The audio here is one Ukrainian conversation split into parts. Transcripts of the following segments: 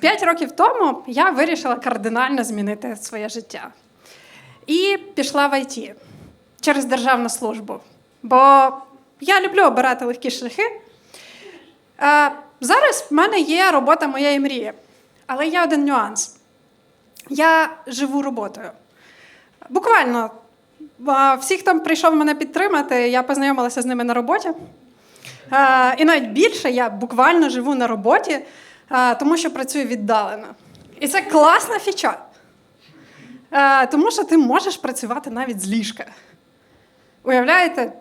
П'ять років тому я вирішила кардинально змінити своє життя. І пішла в ІТ через державну службу. Бо я люблю обирати легкі шляхи. Е, зараз в мене є робота моєї мрії, але є один нюанс. Я живу роботою. Буквально, всі, хто прийшов мене підтримати, я познайомилася з ними на роботі. Е, І навіть більше я буквально живу на роботі, е, тому що працюю віддалено. І це класна фіча. Тому що ти можеш працювати навіть з ліжка. Уявляєте,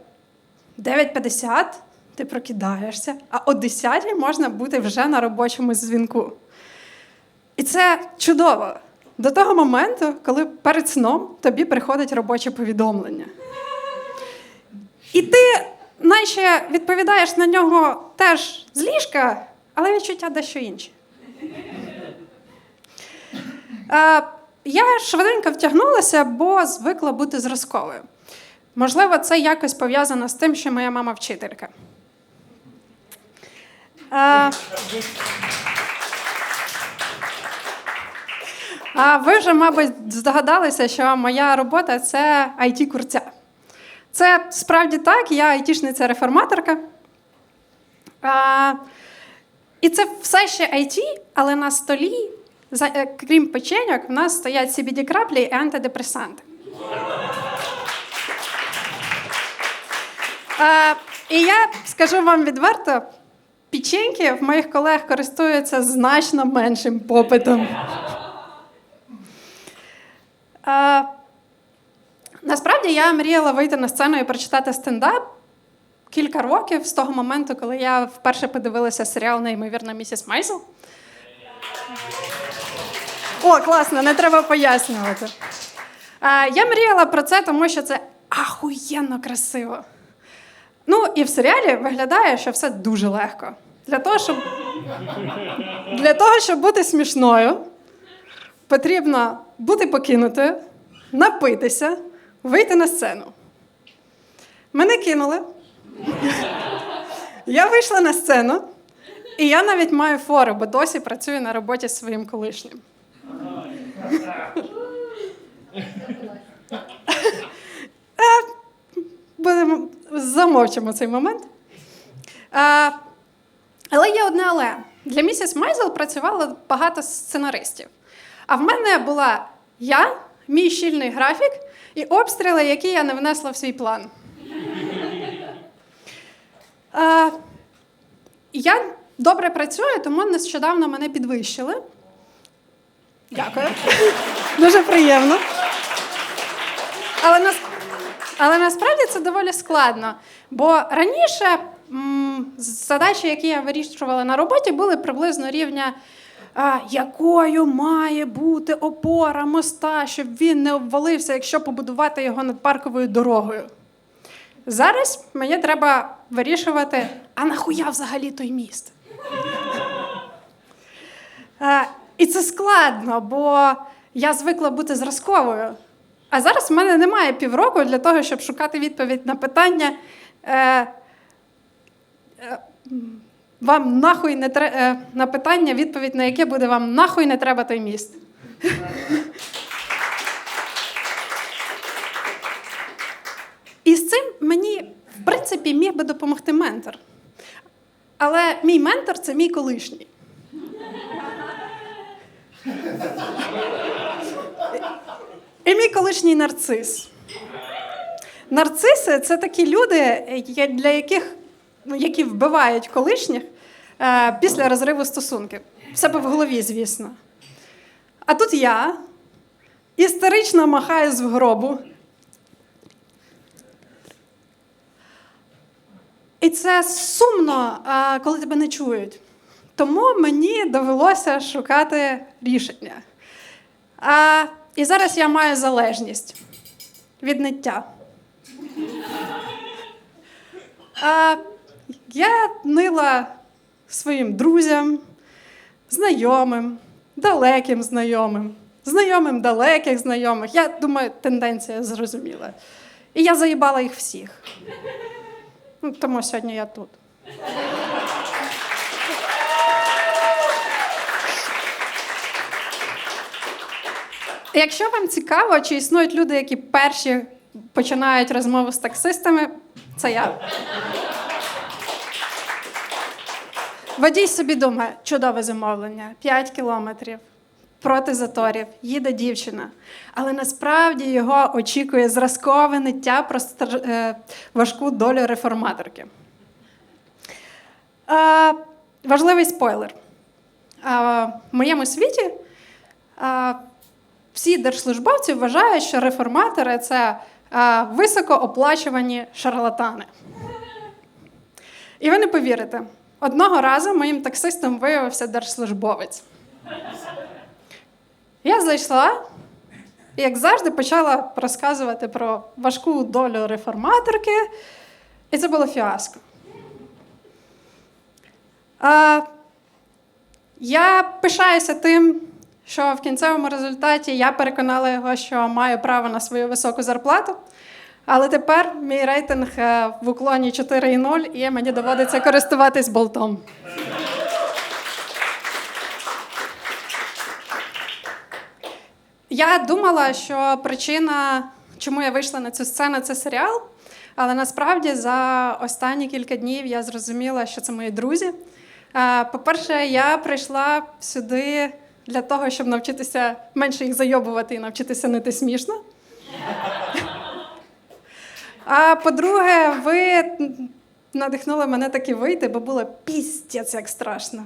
9.50 ти прокидаєшся, а о 10 можна бути вже на робочому дзвінку. І це чудово. До того моменту, коли перед сном тобі приходить робоче повідомлення. І ти наче відповідаєш на нього теж з ліжка, але відчуття дещо інші. Е, я швиденько втягнулася, бо звикла бути зразковою. Можливо, це якось пов'язано з тим, що моя мама вчителька. Е, А ви вже, мабуть, здогадалися, що моя робота це it курця Це справді так, я айтішниця-реформаторка. І це все ще IT, але на столі, е, крім печеньок, в нас стоять CBD-краплі і антидепресанти. А, І я скажу вам відверто, печеньки в моїх колег користуються значно меншим попитом. Е, насправді я мріяла вийти на сцену і прочитати стендап кілька років з того моменту, коли я вперше подивилася серіал Неймовірна місіс Майзел. О, класно, не треба пояснювати. Е, я мріяла про це, тому що це ахуєнно красиво. Ну, і в серіалі виглядає, що все дуже легко. Для того, щоб, для того, щоб бути смішною, потрібно бути покинутою, напитися, вийти на сцену. Мене кинули. Я вийшла на сцену, і я навіть маю фору, бо досі працюю на роботі з своїм колишнім. Е, Будемо замовчимо цей момент. Е, Але є одне але. Для місіс Майзел працювало багато сценаристів. А в мене була я, мій щільний графік і обстріли, які я не внесла в свій план. Е, я добре працюю, тому нещодавно мене підвищили. Дякую. Дуже приємно. Але, нас... Але насправді це доволі складно. Бо раніше м, задачі, які я вирішувала на роботі, були приблизно рівня, а, якою має бути опора моста, щоб він не обвалився, якщо побудувати його над парковою дорогою. Зараз мені треба вирішувати, а нахуя взагалі той міст? І це складно, бо я звикла бути зразковою. А зараз в мене немає півроку для того, щоб шукати відповідь на питання. Е, е, вам нахуй не тре... е, на питання, відповідь на яке буде вам нахуй не треба той міст. І з цим мені, принципі, міг би допомогти ментор. Але мій ментор це мій колишній. І мій колишній нарцис. Нарциси це такі люди, для яких, ну, які вбивають колишніх е, після розриву стосунків. В себе в голові, звісно. А тут я істерично махаю з гробу. І це сумно, е, коли тебе не чують. Тому мені довелося шукати рішення. А, і зараз я маю залежність від ниття. А, я нила своїм друзям, знайомим, далеким знайомим, знайомим далеких знайомих. Я думаю, тенденція зрозуміла. І я заїбала їх всіх. Ну, Тому сьогодні я тут. Якщо вам цікаво, чи існують люди, які перші починають розмову з таксистами, це я. Водій собі думає, чудове замовлення 5 кілометрів проти заторів, їде дівчина. Але насправді його очікує зразкове ниття про е, важку долю реформаторки. Е, важливий спойлер. Е, в моєму світі е, всі держслужбовці вважають, що реформатори це е, високооплачувані шарлатани. І ви не повірите, одного разу моїм таксистом виявився держслужбовець. Я зайшла і, як завжди, почала розказувати про важку долю реформаторки, і це було фіаско. А, я пишаюся тим, що в кінцевому результаті я переконала його, що маю право на свою високу зарплату. Але тепер мій рейтинг е, в уклоні 4,0 і мені доводиться користуватись болтом. Я думала, що причина, чому я вийшла на цю сцену, це серіал. Але насправді за останні кілька днів я зрозуміла, що це мої друзі. Е, По-перше, я прийшла сюди для того, щоб навчитися менше їх зайобувати і навчитися нити смішно. А по-друге, ви надихнули мене таки вийти, бо було пістець як страшно.